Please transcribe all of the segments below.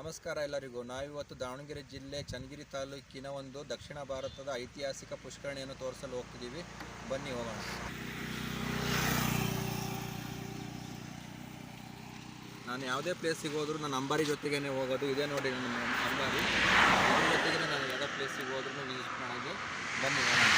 ನಮಸ್ಕಾರ ಎಲ್ಲರಿಗೂ. ನಾವಿವತ್ತು ದಾವಣಗೆರೆ ಜಿಲ್ಲೆ ಚನ್ನಗಿರಿ ತಾಲೂಕಿನ ಒಂದು ದಕ್ಷಿಣ ಭಾರತದ ಐತಿಹಾಸಿಕ ಪುಷ್ಕರಣಿಯನ್ನು ತೋರಿಸಲು ಹೋಗ್ತಿದ್ದೀವಿ. ಬನ್ನಿ ಹೋಗೋಣ. ನಾನು ಯಾವುದೇ ಪ್ಲೇಸಿಗೆ ಹೋದರೂ ನನ್ನ ಅಂಬಾರಿ ಜೊತೆಗೇ ಹೋಗೋದು. ಇದೇ ನೋಡಿ ನನ್ನ ಅಂಬಾರಿ. ಜೊತೆಗೆ ನಾನು ಯಾವುದೇ ಪ್ಲೇಸಿಗೆ ಹೋದ್ರೂ ವಿಸಿಟ್ ಮಾಡೋದು. ಬನ್ನಿ ಹೋಗೋಣ.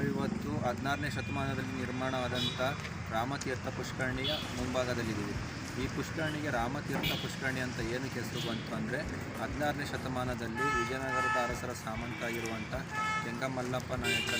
ನಾವಿವತ್ತು ಹದಿನಾರನೇ ಶತಮಾನದಲ್ಲಿ ನಿರ್ಮಾಣವಾದಂಥ ರಾಮತೀರ್ಥ ಪುಷ್ಕರಣಿಯ ಮುಂಭಾಗದಲ್ಲಿದ್ದೀವಿ. ಈ ಪುಷ್ಕರಣಿಗೆ ರಾಮತೀರ್ಥ ಪುಷ್ಕರಣಿ ಅಂತ ಏನು ಹೆಸರು ಬಂತು ಅಂದರೆ, ಹದಿನಾರನೇ ಶತಮಾನದಲ್ಲಿ ವಿಜಯನಗರದ ಅರಸರ ಸಾಮಂತ ಆಗಿರುವಂಥ ಕೆಂಗಮಲ್ಲಪ್ಪ ನಾಯಕ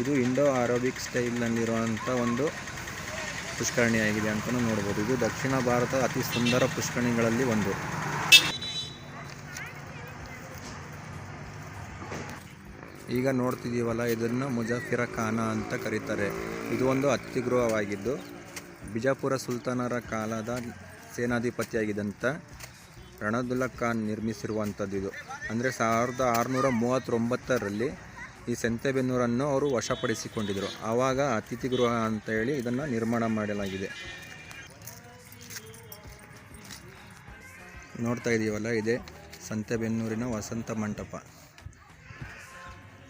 ಇದು ಇಂಡೋ ಅರೋಬಿಕ್ ಸ್ಟೈಲ್ನಲ್ಲಿರುವಂಥ ಒಂದು ಪುಷ್ಕರಣಿಯಾಗಿದೆ ಅಂತಲೂ ನೋಡ್ಬೋದು. ಇದು ದಕ್ಷಿಣ ಭಾರತದ ಅತಿ ಸುಂದರ ಪುಷ್ಕರಣಿಗಳಲ್ಲಿ ಒಂದು. ಈಗ ನೋಡ್ತಿದ್ದೀವಲ್ಲ, ಇದನ್ನು ಮುಜಫಿರ ಖಾನ ಅಂತ ಕರೀತಾರೆ. ಇದು ಒಂದು ಅತಿಗೃಹವಾಗಿದ್ದು ಬಿಜಾಪುರ ಸುಲ್ತಾನರ ಕಾಲದ ಸೇನಾಧಿಪತಿಯಾಗಿದ್ದಂಥ ರಣದುಲ್ಲಾ ಖಾನ್ ನಿರ್ಮಿಸಿರುವಂಥದ್ದು ಇದು. ಅಂದರೆ ಸಾವಿರದ ಆರುನೂರ ಮೂವತ್ತೊಂಬತ್ತರಲ್ಲಿ ಈ ಸಂತೆಬೆನ್ನೂರನ್ನು ಅವರು ವಶಪಡಿಸಿಕೊಂಡಿದ್ದರು. ಆವಾಗ ಅತಿಥಿ ಗೃಹ ಅಂತ ಹೇಳಿ ಇದನ್ನು ನಿರ್ಮಾಣ ಮಾಡಲಾಗಿದೆ. ನೋಡ್ತಾ ಇದ್ದೀವಲ್ಲ ಇದೆ ಸಂತೆಬೆನ್ನೂರಿನ ವಸಂತ ಮಂಟಪ.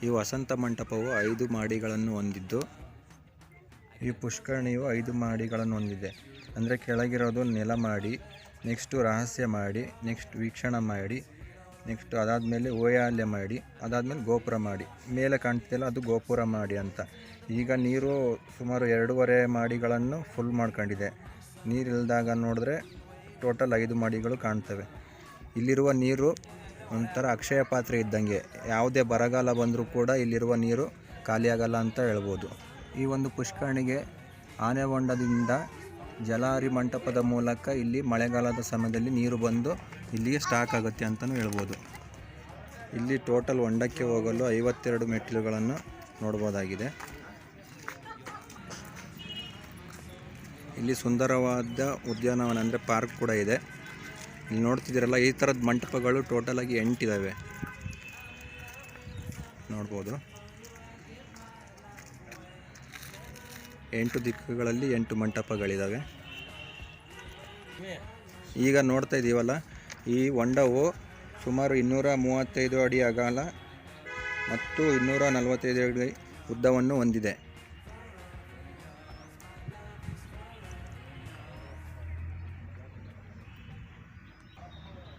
ಈ ವಸಂತ ಮಂಟಪವು ಐದು ಮಾಡಿಗಳನ್ನು ಹೊಂದಿದ್ದು, ಈ ಪುಷ್ಕರಣಿಯು ಐದು ಮಾಡಿಗಳನ್ನು ಹೊಂದಿದೆ. ಅಂದರೆ ಕೆಳಗಿರೋದು ನೆಲ ಮಾಡಿ, ನೆಕ್ಸ್ಟು ರಹಸ್ಯ ಮಾಡಿ, ನೆಕ್ಸ್ಟ್ ವೀಕ್ಷಣ ಮಾಡಿ ನೆಕ್ಸ್ಟ್ ಅದಾದಮೇಲೆ ಓಯಾಲೆ ಮಾಡಿ, ಅದಾದಮೇಲೆ ಗೋಪುರ ಮಾಡಿ. ಮೇಲೆ ಕಾಣ್ತಿಲ್ಲ ಅದು ಗೋಪುರ ಮಾಡಿ ಅಂತ. ಈಗ ನೀರು ಸುಮಾರು ಎರಡೂವರೆ ಮಾಡಿಗಳನ್ನು ಫುಲ್ ಮಾಡ್ಕೊಂಡಿದೆ. ನೀರು ಇಲ್ದಾಗ ನೋಡಿದ್ರೆ ಟೋಟಲ್ ಐದು ಮಾಡಿಗಳು ಕಾಣ್ತವೆ. ಇಲ್ಲಿರುವ ನೀರು ಒಂಥರ ಅಕ್ಷಯ ಪಾತ್ರೆ ಇದ್ದಂಗೆ. ಯಾವುದೇ ಬರಗಾಲ ಬಂದರೂ ಕೂಡ ಇಲ್ಲಿರುವ ನೀರು ಖಾಲಿಯಾಗಲ್ಲ ಅಂತ ಹೇಳ್ಬೋದು. ಈ ಒಂದು ಪುಷ್ಕರಣಿಗೆ ಆನೆಹೊಂಡದಿಂದ ಜಲಾರಿ ಮಂಟಪದ ಮೂಲಕ ಇಲ್ಲಿ ಮಳೆಗಾಲದ ಸಮಯದಲ್ಲಿ ನೀರು ಬಂದು ಇಲ್ಲಿಗೆ ಸ್ಟಾಕ್ ಆಗುತ್ತೆ ಅಂತಲೂ ಹೇಳ್ಬೋದು. ಇಲ್ಲಿ ಟೋಟಲ್ ಹೊಂಡಕ್ಕೆ ಹೋಗಲು ಐವತ್ತೆರಡು ಮೆಟ್ಟಿಲುಗಳನ್ನು ನೋಡ್ಬೋದಾಗಿದೆ. ಇಲ್ಲಿ ಸುಂದರವಾದ ಉದ್ಯಾನವನ ಅಂದರೆ ಪಾರ್ಕ್ ಕೂಡ ಇದೆ. ಇಲ್ಲಿ ನೋಡ್ತಿದ್ದೀರಲ್ಲ, ಈ ಥರದ ಮಂಟಪಗಳು ಟೋಟಲಾಗಿ ಎಂಟಿದ್ದಾವೆ ನೋಡ್ಬೋದು. ಎಂಟು ದಿಕ್ಕುಗಳಲ್ಲಿ ಎಂಟು ಮಂಟಪಗಳಿದ್ದಾವೆ ಈಗ ನೋಡ್ತಾ ಇದ್ದೀವಲ್ಲ ಈ ಹೊಂಡವು ಸುಮಾರು ಇನ್ನೂರ ಮೂವತ್ತೈದು ಅಡಿ ಅಗಲ ಮತ್ತು ಇನ್ನೂರ ನಲವತ್ತೈದು ಅಡಿ ಉದ್ದವನ್ನು ಹೊಂದಿದೆ.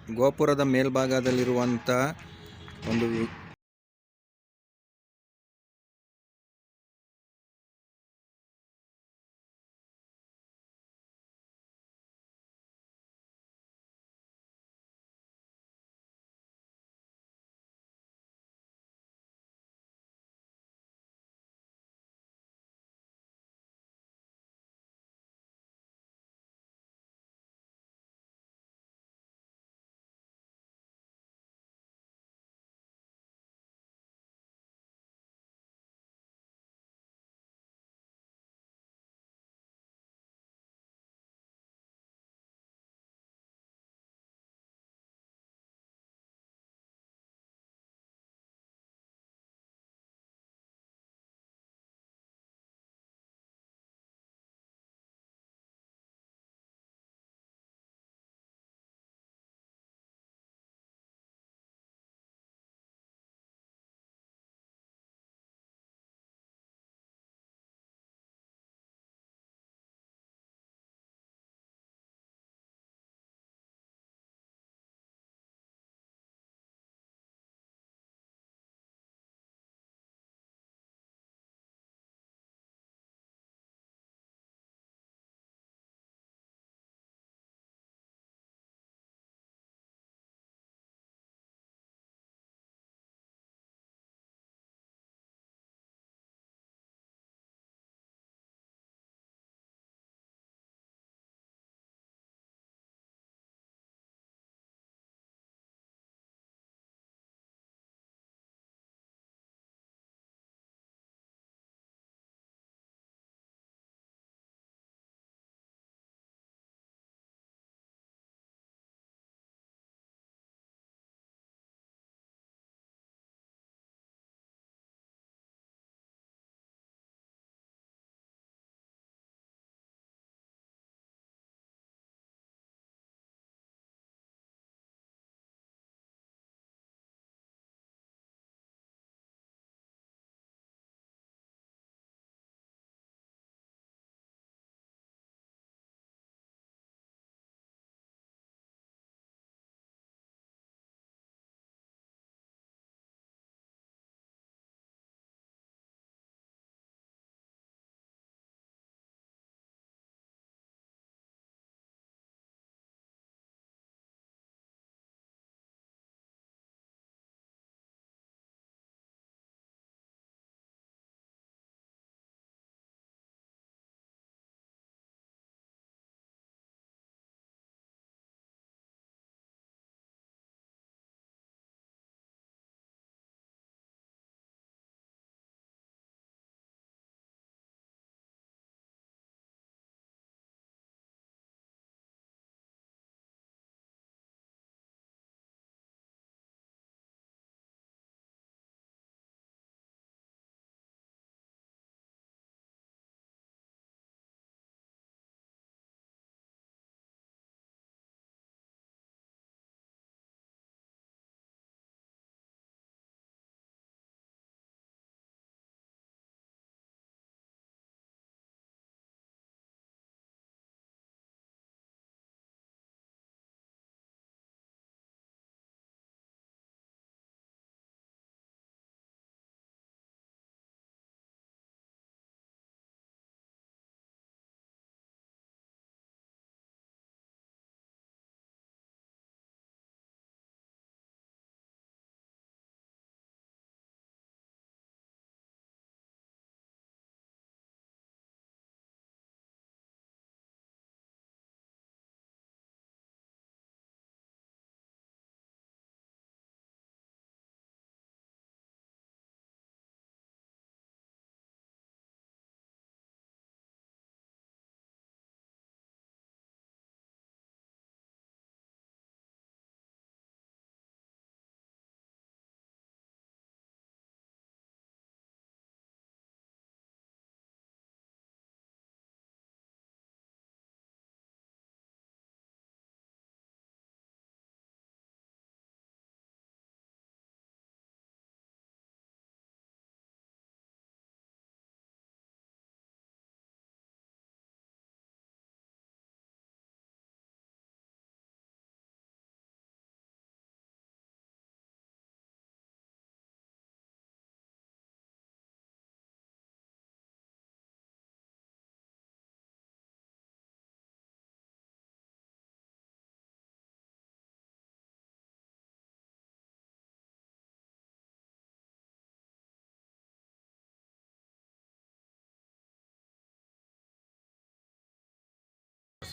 ಗೋಪುರದ ಮೇಲ್ಭಾಗದಲ್ಲಿರುವಂಥ ಒಂದು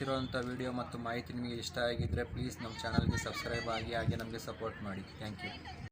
ತೋರಿಸಿರುವಂಥ ವಿಡಿಯೋ ಮತ್ತು ಮಾಹಿತಿ ನಿಮಗೆ ಇಷ್ಟ ಆಗಿದ್ದರೆ ಪ್ಲೀಸ್ ನಮ್ಮ ಚಾನಲ್ಗೆ ಸಬ್ಸ್ಕ್ರೈಬ್ ಆಗಿ ಹಾಗೆ ನಮಗೆ ಸಪೋರ್ಟ್ ಮಾಡಿ. Thank you.